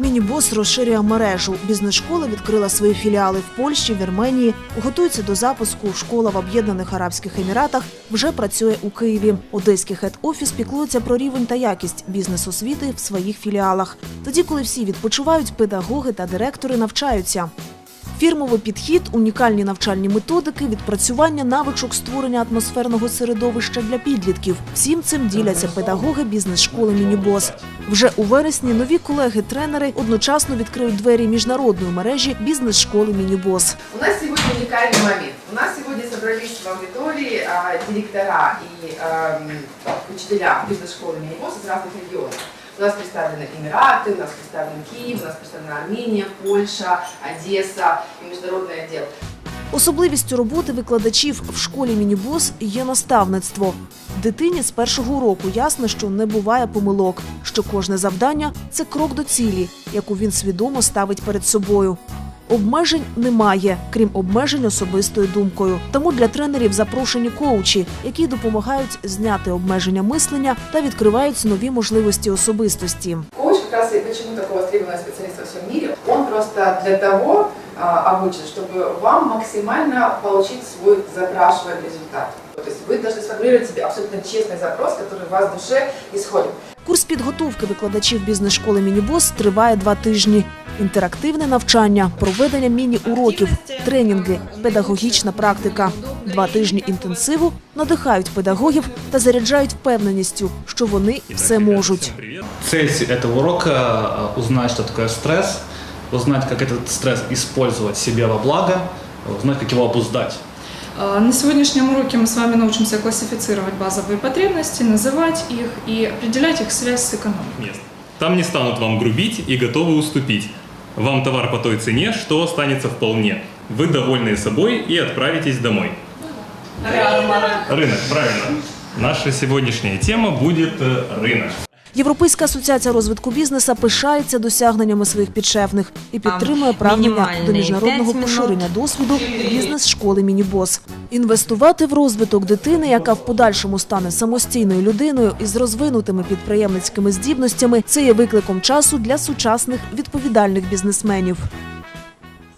Мінібос розширює мережу. Бізнес-школа відкрила свої філіали в Польщі, Вірменії. Готується до запуску. Школа в Об'єднаних Арабських Еміратах вже працює у Києві. Одеський хед-офіс піклується про рівень та якість бізнес-освіти в своїх філіалах. Тоді, коли всі відпочивають, педагоги та директори навчаються. Фірмовий підхід, унікальні навчальні методики, відпрацювання навичок створення атмосферного середовища для підлітків. Всім цим діляться педагоги бізнес-школи Мінібос. Вже у вересні нові колеги-тренери одночасно відкриють двері міжнародної мережі бізнес-школи Мінібос. У нас сегодня уникальный момент. У нас сегодня собрались в аудитории а, директора и ам, учителя бизнес-школы Минибос из разных регионов. У нас представлены Эмираты, у нас представлен Киев, у нас представлена Армения, Польша, Одесса и международный отдел. Особливістю роботи викладачів в школі Мінібос є наставництво. Дитині з першого уроку ясно, що не буває помилок, що кожне завдання це крок до цілі, яку він свідомо ставить перед собою. Обмежень немає, крім обмежень особистою думкою. Тому для тренерів запрошені коучі, які допомагають зняти обмеження мислення та відкривають нові можливості особистості. Коуч якраз і почему такого востребованного спеціаліста в всьому світі, він просто для того обучен, чтобы вам максимально получить свой запрашиваемый результат. То есть вы должны сформулировать себе абсолютно честный запрос, который у вас в душе исходит. Курс підготовки викладачів бізнес-школи Мінібос триває два тижні. Інтерактивне навчання, проведення міні-уроків, тренінги, педагогічна практика. Два тижні інтенсиву надихають педагогів та заряджають впевненістю, що вони все можуть. Цель этого урока э, – узнать, что такое стресс, Узнать, как этот стресс использовать себе во благо, узнать, как его обуздать. А, На сегодняшнем уроке мы с вами научимся классифицировать базовые потребности, называть их и определять их связь с экономикой. мест. Там не станут вам грубить и готовы уступить. Вам товар по той цене, что останется вполне. Вы довольны собой и отправитесь домой. Рынок, правильно. Наша сегодняшняя тема будет э, рынок. Європейська асоціація розвитку бізнеса пишається досягненнями своїх підшефних і підтримує прагнення до міжнародного поширення досвіду бізнес-школи Мінібос. Інвестувати в розвиток дитини, яка в подальшому стане самостійною людиною із розвинутими підприємницькими здібностями, це є викликом часу для сучасних відповідальних бізнесменів.